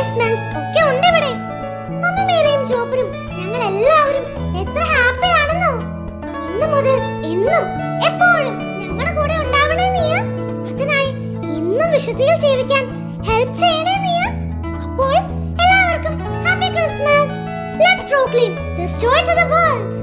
Adjustments ഒക്കെ ഉണ്ട് ഇവിടെ മമ്മി മേലയും ചോപ്പനും ഞങ്ങൾ എല്ലാവരും എത്ര ഹാപ്പി ആണെന്നോ? ഇന്ന് മുതൽ എന്നും എപ്പോഴും ഞങ്ങളുടെ കൂടെ ഉണ്ടാവണേ നീ അതിനായി ഇന്നും വിശുദ്ധിയിൽ ജീവിക്കാൻ ഹെൽപ്പ് ചെയ്യണേ നീ അപ്പോൾ എല്ലാവർക്കും happy Christmas let's proclaim this joy to the world